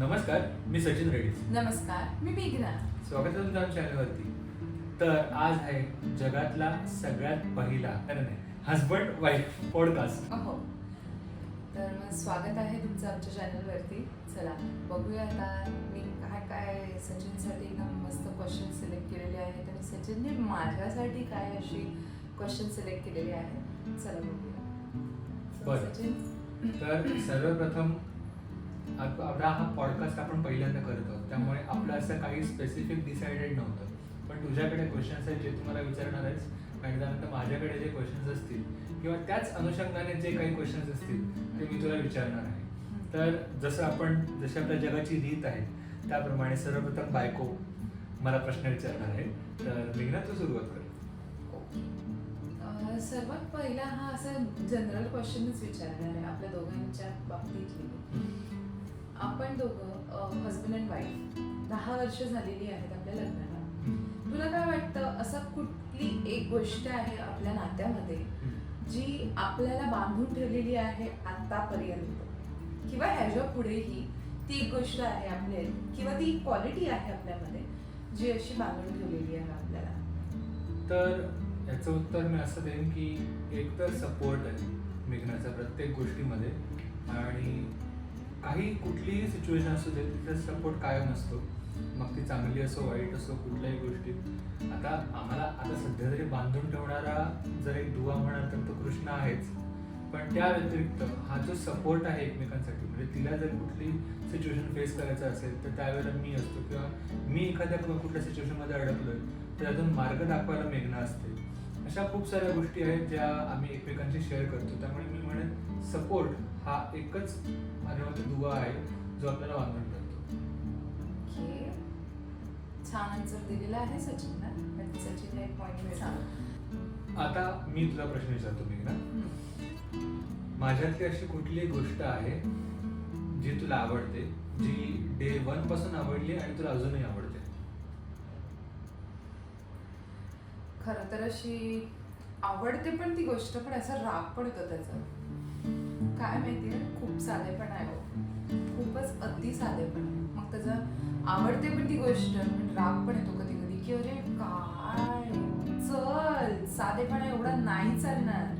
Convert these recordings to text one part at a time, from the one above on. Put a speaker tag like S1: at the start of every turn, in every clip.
S1: नमस्कार मी सचिन रेड्डी.
S2: नमस्कार मी मेघना.
S1: स्वागत आहे तुमच्या चॅनलवरती. तर आज आहे जगातला सगळ्यात पहिला हजबंड वाईफ पॉडकास्ट
S2: हो तर मग स्वागत आहे तुमचं आमच्या चॅनलवरती. चला बघूया आता मी काय काय सचिनसाठी एकदम मस्त क्वेश्चन सिलेक्ट केलेले आहेत आणि सचिनने माझ्यासाठी काय अशी क्वेश्चन सिलेक्ट केलेली आहे चला बघूया.
S1: बरं.
S2: सचिन.
S1: तर सर्वप्रथम आपला हा पॉडकास्ट आपण पहिल्यांदा करत आहोत. त्यामुळे आपलं असं काही स्पेसिफिक डिसाइडेड नव्हतं. पण तुझ्याकडे क्वेश्चन्स आहेत जे तुम्हाला विचारणार आहेस. आणि त्यानंतर माझ्याकडे जे क्वेश्चन्स असतील किंवा त्याच अनुषंगाने जे काही क्वेश्चन्स असतील ते मी तुला विचारणार आहे. तर जसं आपण जशी आपल्या जगाची रीत आहे त्याप्रमाणे सर्वप्रथम बायको मला प्रश्न विचारणार आहे. तर मेघना तू सुरुवात कर.
S2: सर्वात पहिला हा असा जनरल क्वेश्चनच विचारणार आहे आपल्या दोघांच्या बाबतीतली. आपण दोघं हजबंड अँड वाईफ दहा वर्ष झालेली आहेत आपल्या लग्नाला. तुला काय वाटतं? असं कुठली एक गोष्ट आहे आपल्या नात्यामध्ये जी आपल्याला बांधून ठेवलेली आहे आतापर्यंत? किंवा ह्याच्या पुढेही ती एक गोष्ट आहे आपल्या किंवा ती क्वालिटी आहे आपल्यामध्ये जी अशी बांधून ठेवलेली आहे आपल्याला?
S1: तर याचं उत्तर मी असं देईन की एक तर सपोर्ट आहे मेघनाचा प्रत्येक गोष्टीमध्ये आणि काही कुठलीही सिच्युएशन असू दे तिथे सपोर्ट कायम असतो. मग ती चांगली असो वाईट असो कुठल्याही गोष्टीत. आता आम्हाला आता सध्या तरी बांधून ठेवणारा जर एक दुवा म्हणाल तर तो कृष्ण आहेच. पण त्या व्यतिरिक्त हा जो सपोर्ट आहे एकमेकांसाठी म्हणजे तिला जर कुठली सिच्युएशन फेस करायचं असेल तर त्यावेळेला मी असतो किंवा मी एखाद्या कुठल्या सिच्युएशनमध्ये अडकलोय तर त्यातून मार्ग दाखवायला मेघना असते. अशा खूप साऱ्या गोष्टी आहेत ज्या आम्ही एकमेकांशी शेअर करतो. त्यामुळे मी म्हणेन सपोर्ट हा एकच माझ्या मते दुवा आहे जो आपल्याला बांधून ठेवतो
S2: ओके. छान आन्सर दिलेला आहे सचिनला आणि सचिनला एक पॉईंट मिळाला
S1: आता मी तुला प्रश्न विचारतो मेघना माझ्यातली अशी कुठली गोष्ट आहे जी तुला आवडते जी डे वनपासून आवडली आणि तुला अजूनही आवडते?
S2: खरं तर अशी आवडते पण ती गोष्ट पण असा राग पण येतो त्याचा. काय माहितीये खूप साधेपण आहे हो. खूपच अति साधेपण आहे. मग त्याचं आवडते पण ती गोष्ट पण राग पण येतो कधी कधी की अरे काय? चल साधेपणा एवढा नाही चालणार.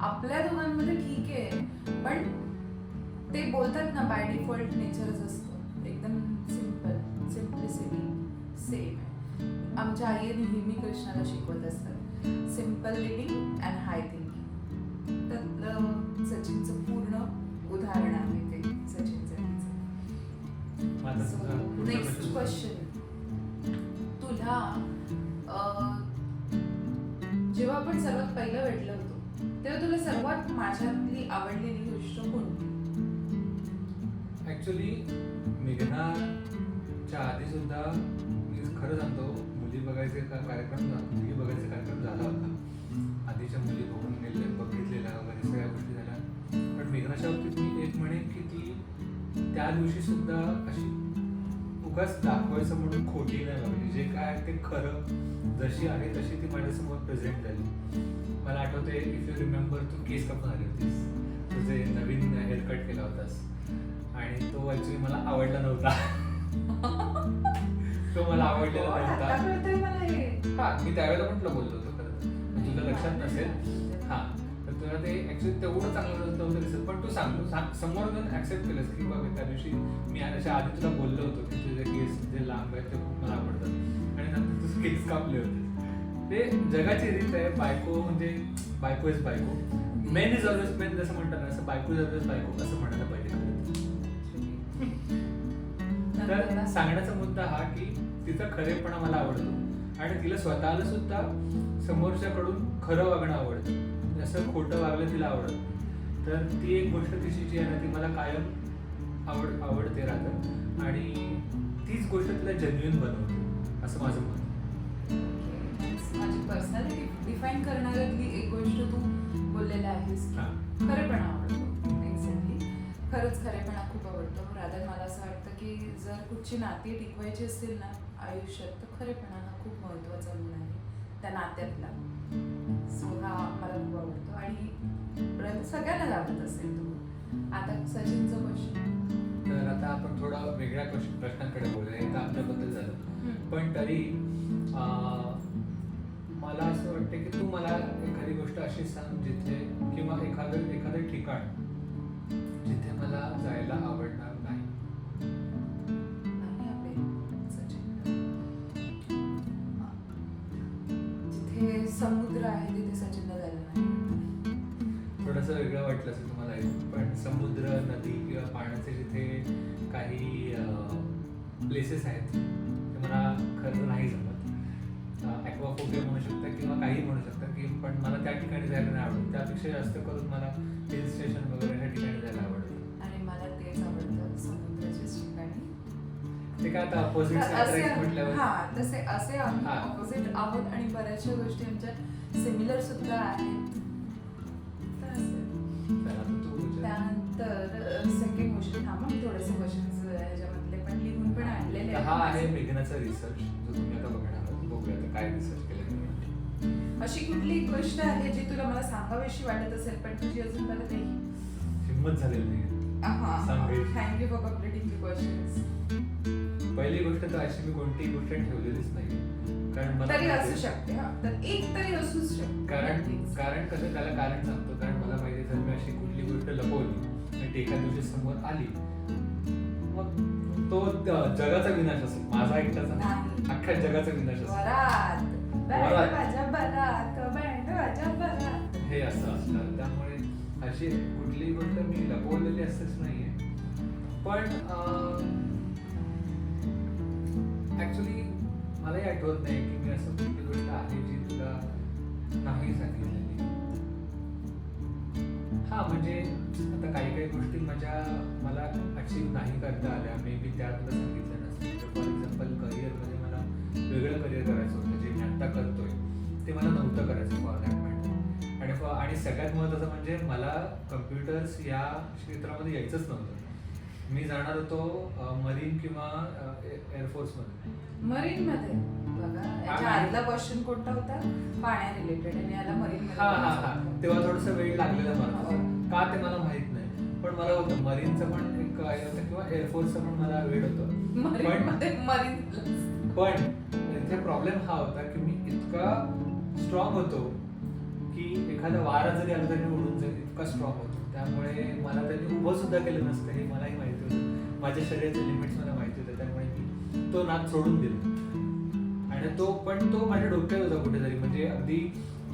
S2: आपल्या दोघांमध्ये ठीक आहे पण ते बोलतात ना बाय डिफॉल्ट नेचरच असतं. एकदम सिंपल सिम्प्लिसिटी सेम आहे. आमच्या आईने नेहमी कृष्णाला simple living and high thinking त्यातलं सचिनचं पूर्ण उदाहरण आहे ते सचिनचं
S1: तुझा पुढचा
S2: नेक्स्ट
S1: प्रश्न.
S2: क्वेश्चन तुला जेव्हा आपण सर्वात पहिलं भेटलो होतो तेव्हा तुला सर्वात माझ्यातली आवडलेली गोष्ट कोणती?
S1: ऍक्च्युली मेघनाच्या आधी सुद्धा मी खरं सांगतो मुली बघायचे कार्यक्रम मुली बघायचे कार्यक्रम आधीच्या मुली बघून गेले बघितलेल्या वगैरे सगळ्या गोष्टी झाल्या. पण मेघनाच्या बाबतीत मी एक म्हणेन की ती त्या दिवशी सुद्धा अशी उगाच दाखवायचं म्हणून खोटी नाही वागली जे काय आहे ते खरं जशी आहे तशी ती माझ्यासमोर प्रेझेंट झाली. मला आठवते इफ यू रिमेंबर तू केस कापून आली होतीस. तुझे नवीन हेअर कट केला होतास. आणि तो ऍक्च्युली मला आवडला नव्हता. तो मला आवडलेला
S2: आता
S1: नव्हता
S2: हे.
S1: हा मी त्यावेळेला तुला बोललो होतो. तुला लक्षात नसेल. हा तर तुला ते ऍक्च्युली तेवढं चांगलं नव्हतं दिसत पण तू सांग समोर जाऊन ऍक्सेप्ट केलंस की बाबा त्या दिवशी मी याच्या आधी तुला बोललो होतो की तुझे केस जे लांब आहेत ते खूप मला आवडतात. आणि नंतर तुझे केस कापले होते. ते जगाची रीत आहे बायको म्हणजे बायको इज बायको. मेन इज ऑलवेज मेन जसं म्हणतात ना असं बायको इज ऑलवेज बायको असं म्हणायला पाहिजे तर सांगण्याचा मुद्दा हा की तिचा खरेपणा मला आवडतो. आणि तिला स्वतःला सुद्धा समोरच्याकडून खरं वागणं आवडतं. जसं खोटं वागलं तिला आवडतं. तर ती एक गोष्ट तिची जी आहे ना ती मला कायम आवड आवडते राहतं. आणि तीच गोष्ट तिला जेन्युइन बनवते असं माझं मत.
S2: माझी पर्सनॅलिटी डिफाईन करणाऱ्यातली एक गोष्ट तू बोललेला आहेस. खरेपणा आवडतो एक्झॅक्टली खरंच खरेपणा खूप आवडतो रादर मला असं वाटतं की जर कुठची नाती टिकवायची असतील ना आयुष्यात तर खरेपणा हा खूप महत्त्वाचा गुण आहे त्या नात्यातला. सो हा मला खूप आवडतो. आणि प्रत- सगळ्यांनाच आवडत असेल तो. आता सचिनचं क्वेश्चन
S1: तर आता आपण थोडा वेगळ्या प्रश्नांकडे बोलूया. तर आपल्याबद्दल झालं. पण तरी मला असं वाटतं की तू मला एखादी गोष्ट अशी सांग जिथे किंवा एखादं एखादं ठिकाण जिथे मला जायला
S2: समुद्र आहे तिथे सचिन जायला नाही.
S1: थोडंसं वेगळं वाटलं असं तुम्हाला पण समुद्र नदी किंवा पाण्याचे जिथे काही प्लेसेस आहेत. ते मला खरं नाही जमत. ॲक्वाफोबिया म्हणू शकता किंवा काही म्हणू शकता की पण मला त्या ठिकाणी जायला नाही आवडत. त्यापेक्षा जास्त करून मला हिल स्टेशन वगैरे ह्या ठिकाणी आता
S2: हा तसे असे आम्ही. ऑपोजिट आहोत आणि बऱ्याचशा गोष्टी आमच्या सिमिलर सुद्धा आहेत. त्यानंतर सेकंड क्वेश्चन हा मग थोडेसे क्वेश्चन्स ह्याच्यामधले पण लिहून पण आणलेले.
S1: हा आहे मेघनाचा रिसर्च जो तुम्ही आता बघणार आहात. बघूया आता काय रिसर्च केलं
S2: अशी कुठली गोष्ट आहे जी तुला मला सांगावीशी वाटत असेल पण तुझी अजून मला नाही?
S1: हिंमत झालेली नाही.
S2: Thank you for completing the questions
S1: पहिली गोष्ट तर अशी मी कोणतीही गोष्ट ठेवलेलीच नाही. कारण मला
S2: तरी
S1: माहिती
S2: असू
S1: आहे-
S2: शकते हा. तर एक तरी असूच शकते.
S1: कारण
S2: नक्कीच.
S1: कारण कसं त्याला कारण सांगतो कारण मला माहिती आहे, जर मी अशी कुठली गोष्ट लपवली आणि ती एका दिवशी समोर आली मग तो जगाचा विनाश असेल. माझा एकटाचा नाही
S2: नाही.
S1: अख्ख्या जगाचा विनाश असेल.
S2: वरात. बँड
S1: वरात.
S2: वाजा बरात. बँड वाजा बरात.
S1: हे असं असतं. त्यामुळे अशी कुठलीही गोष्ट मी लपवलेली असतेच नाहीये. पण ऍक्च्युली मलाही आठवत नाही की मी असं कुठली गोष्ट आहे जी तुला नाही सांगितलेली. हा म्हणजे आता काही काही गोष्टी माझ्या मला अचीव नाही करता आल्या. मे बी त्या तुला सांगितलं नसतं फॉर एक्झाम्पल करिअरमध्ये मला वेगळं करिअर करायचं होतं जे मी आता करतोय. ते मला नव्हतं करायचं फॉर दॅट मॅटर आणि आणि सगळ्यात महत्त्वाचं म्हणजे मला कम्प्युटर्स या क्षेत्रामध्ये यायचंच नव्हतं. मी जाणार होतो मरीन किंवा एअरफोर्समध्ये
S2: मरीन मध्ये. बघा याच्या
S1: आणि-
S2: आधला क्वेश्चन कोणता होता? पाण्या रिलेटेड आणि याला मरीन
S1: हा हा हा. तेव्हा थोडस वेळ लागलेला मला.
S2: हो.
S1: का ते मला माहीत नाही. पण मला होतं मरीनचं पण एक होतं किंवा एअरफोर्सचं पण मला वेळ होतं.
S2: मरीन
S1: पण
S2: मध्ये मरीन
S1: पण इथे प्रॉब्लेम हा होता की मी इतका स्ट्रॉंग होतो की एखादा वारा जरी आला तरी उडून जाईल इतका स्ट्रॉंग होतो. त्यामुळे मला त्यांनी उभं सुद्धा केलं नसतं हे मलाही माहिती होतं. माझ्या शरीराचे लिमिट्स मला माहिती होते त्यामुळे मी तो नाद सोडून दिला. आणि तो पण तो माझ्या डोक्यात होता कुठेतरी. म्हणजे अगदी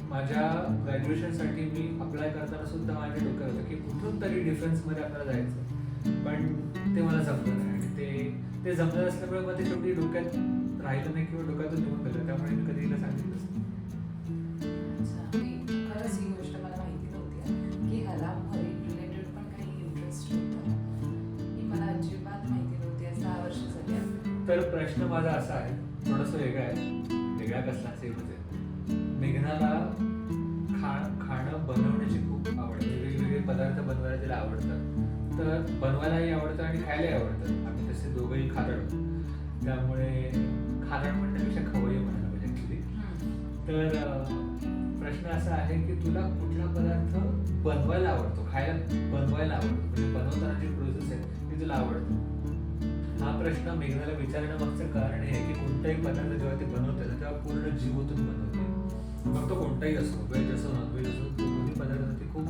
S1: माझ्या ग्रॅज्युएशनसाठी मी अप्लाय करताना सुद्धा माझ्या डोक्यात होतं की कुठून तरी डिफेन्समध्ये आपल्याला जायचं. पण ते मला जमलं नाही. आणि ते ते जमलं असल्यामुळे मग ते शेवटी डोक्यात राहिलं नाही किंवा डोक्यातून निघून गेलं. त्यामुळे माझा असा आहे थोडंसं वेगळा आहे. वेगळा कसला सेमच आहे. मेघनाला खा खाणं बनवण्याची खूप आवड आहे वेगवेगळे पदार्थ बनवायला तिला आवडतात. तर बनवायलाही आवडतं आणि खायलाही आवडतं. आम्ही तसे दोघंही आहोत. त्यामुळे खादड म्हणण्यापेक्षा खवय्ये म्हणायला पाहिजे ऍक्च्युली. तर प्रश्न असा आहे की तुला कुठला पदार्थ बनवायला आवडतो? खायला बनवायला आवडतो? म्हणजे बनवताना जी प्रोसेस आहे ती तुला आवडते. हा प्रश्न मेघनाला विचारण्यामागचं कारण हे आहे की कोणताही पदार्थ जेव्हा ते बनवते ना तेव्हा पूर्ण जीवतून बनवते मग तो कोणताही असो व्हेज असो नॉनव्हेज असो तो दोन्ही पदार्थ ती खूप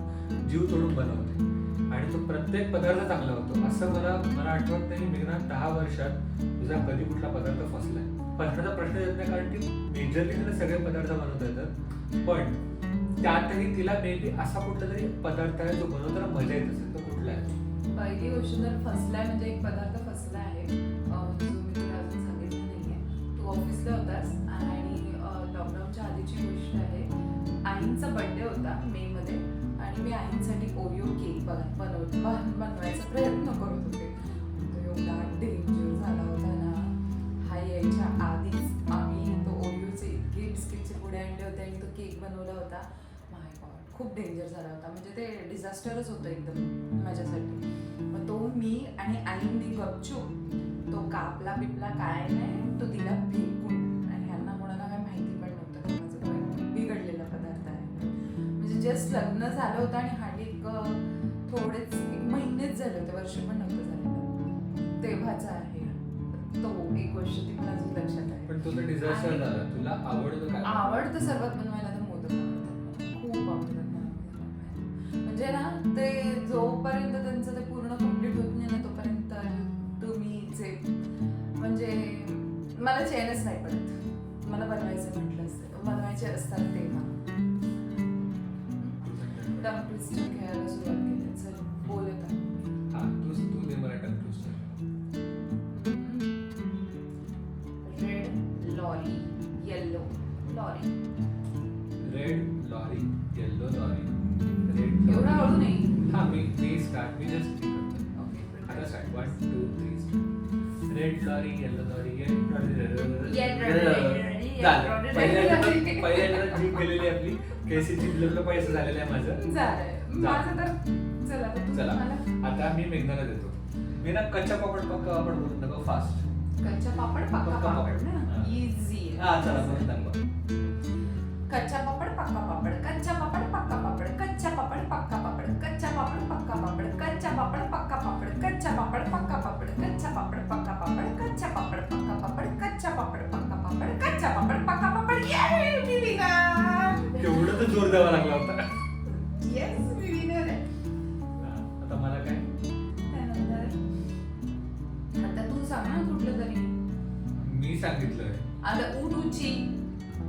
S1: जीव तोडून बनवते. आणि तो प्रत्येक पदार्थ चांगला होतो. असं मला मला आठवत नाही मेघना दहा वर्षात तुझा कधी कुठला पदार्थ फसलाय. पदार्थाचा प्रश्न येत नाही कारण की मेजरली तिला सगळे पदार्थ बनवता येतात. पण त्यातही तिला मेबी असा कुठला तरी पदार्थ आहे जो बनवताना मजा येत असेल तो कुठला आहे?
S2: पहिली गोष्ट जर फसलाय म्हणजे एक पदार्थ आधीची गोष्ट आहे. आईंचा बर्थडे होता मे मध्ये आणि मी आईंसाठी ओरिओ केक बघा बनव बनवायचा प्रयत्न करत होते. तो एवढा डेंजर झाला होता ना. हा यायच्या आधीच आम्ही तो ओरिओचे इतके बिस्किटचे पुढे आणले होते आणि तो केक बनवला होता. माय गॉड खूप डेंजर झाला होता. म्हणजे ते डिझास्टरच होतं एकदम माझ्यासाठी. मग तो मी आणि आईंनी गपचूप तो कापला बिपला काय नाही तो तिला फेकून लग्न झालं होतं आणि अं, थोडेच एक महिनेच झाले होते वर्ष पण नव्हतं झालेलं. तेव्हाच आहे. तो एक गोष्ट ती मला अजून लक्षात आहे.
S1: पण डिझास्टर झाला. तुला आवडतं काय?
S2: आवडतं सर्वात बनवायला तर मोदक आवडतात खूप आवडतात मला मोदक बनवायला. म्हणजे ना ते जोपर्यंत त्यांचं ते पूर्ण कंप्लीट होत नाही ना तोपर्यंत तुम्ही जे म्हणजे मला चैनच नाही पडत. मला बनवायचं म्हटलं असतं. बनवायचे असतात तेव्हा. तारीख येलो तारीख
S1: पहिल्यांदा जीप गेलेली आपली. केसी जिल्ह्यातलं पैसे झालेलं आहे माझं.
S2: माझं तर चला
S1: चला. आता मी मेघनाला देतो मी ना कच्चा पापड पक्का पापड बोलून टाकू फास्ट
S2: कच्चा पापड पक्का पापड ना? इझी
S1: हा चला बोलून टाकू.
S2: कच्चा पापड कच्चा पापड पक्का पापड कच्चा पापड पक्का पापड. ये मी विनर
S1: तेवढं तर जोर द्यावा लागला होता.
S2: येस मी विनर आहे
S1: आता मला काय?
S2: त्यानंतर आता तू सांग ना कुठलं तरी.
S1: मी सांगितलंय.
S2: आता ऊट उची.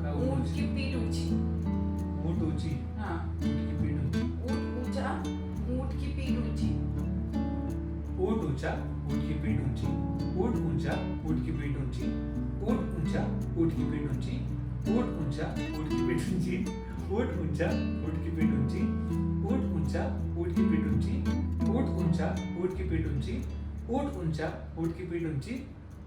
S2: ऊट
S1: उंची.
S2: की पीठ उची.
S1: ऊट उंची.
S2: हा.
S1: ऊंचा ऊट की पीठ ऊंची ऊट ऊंचा ऊट की पीठ ऊंची ऊट ऊंचा ऊट की पीठ ऊंची ऊट ऊंचा ऊट की पीठ ऊंची ऊट ऊंचा ऊट की पीठ ऊंची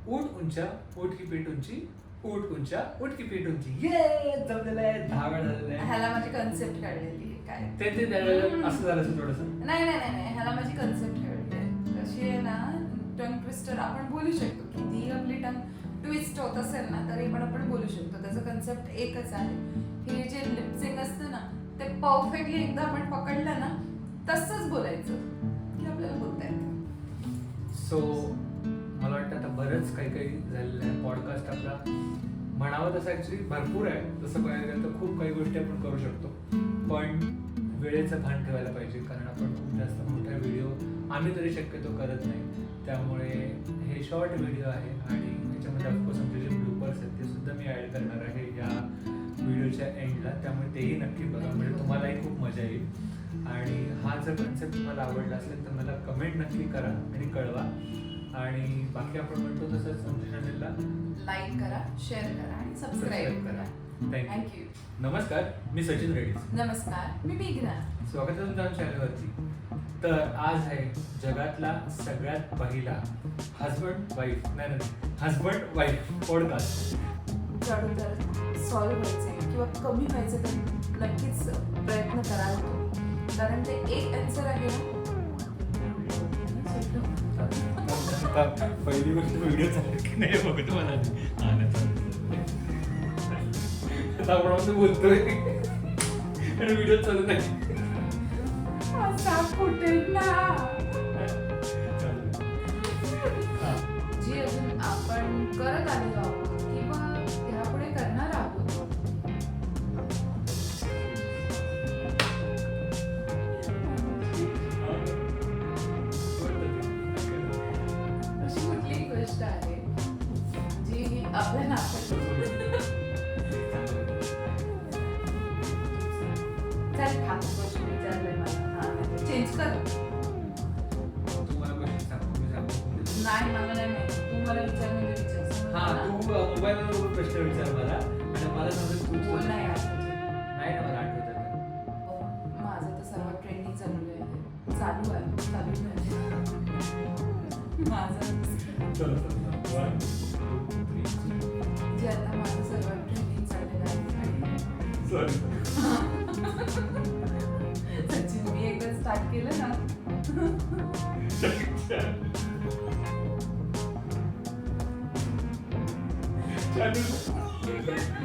S1: ऊट ऊंचा ऊट की पीठ ऊंची ऊट ऊंचा ऊट की पीठ ऊंची ये जमलेलं आहे दहा वेळा झालेलं आहे.
S2: ह्याला माझी कन्सेप्ट काढलेली आहे काय?
S1: ते ते त्यावेळेला असं झालं असं थोडंसं?
S2: नाही नाही नाही नाही ह्याला माझी कन्सेप्ट कळली आहे. कशी आहे ना टंग ट्विस्टर आपण बोलू शकतो. किती आपली टंग ट्विस्ट होत असेल ना तरी पण आपण बोलू शकतो. त्याचं कन्सेप्ट एकच आहे. हे जे लिपसिंग असतं ना ते परफेक्टली एकदा आपण पकडलं ना तसंच बोलायचं. की आपल्याला बोलता येतं.
S1: सो मला वाटतं आता बरंच काही काही झालेलं आहे. पॉडकास्ट आपला म्हणावं तसं ॲक्च्युली भरपूर आहे. तसं बघायला गेलं तर खूप काही गोष्टी आपण करू शकतो. पण वेळेचं भान ठेवायला पाहिजे. कारण आपण खूप जास्त मोठा व्हिडिओ आम्ही तरी शक्यतो करत नाही. त्यामुळे हे शॉर्ट व्हिडिओ आहे आणि ह्याच्यामध्ये ऑफकोर्स आमचे जे ब्लूपर्स आहेत ते सुद्धा मी ॲड करणार आहे या व्हिडिओच्या एंडला त्यामुळे तेही नक्की बघा. म्हणजे तुम्हालाही खूप मजा येईल. आणि हा जर कन्सेप्ट तुम्हाला आवडला असेल तर मला कमेंट नक्की करा आणि कळवा. आणि बाकी आपण म्हणतो तसंच आमच्या चॅनलला
S2: लाईक करा शेअर करा आणि सबस्क्राईब करा.
S1: थँक्यू
S2: थँक्यू
S1: नमस्कार मी सचिन रेड्डी.
S2: नमस्कार मी मेघना.
S1: स्वागत आहे तुमचं आमच्या चॅनलवरती तर आज आहे जगातला सगळ्यात पहिला हजबंड वाईफ नाही नाही हजबंड वाईफ पॉडकास्ट
S2: उतार सॉल्व्ह व्हायचे किंवा कमी व्हायचे तर नक्कीच प्रयत्न कराल तो. कारण ते एक आन्सर आहे ना.
S1: पहिली गोष्ट व्हिडिओ चालेल की नाही बघतो मला. हा, नाही चालेल. असं बोलतोय. आणि व्हिडिओ चालू नाही.
S2: असा फुटेल ना. जी अजून आपण करत आलेलो आहोत मला नाही माहिती तू मला विचार म्हणजे विचार समजलं
S1: हा
S2: ना?
S1: तू मोबाईलवर प्रश्न विचार मला आणि मला समजा तू
S2: बोल. Seven.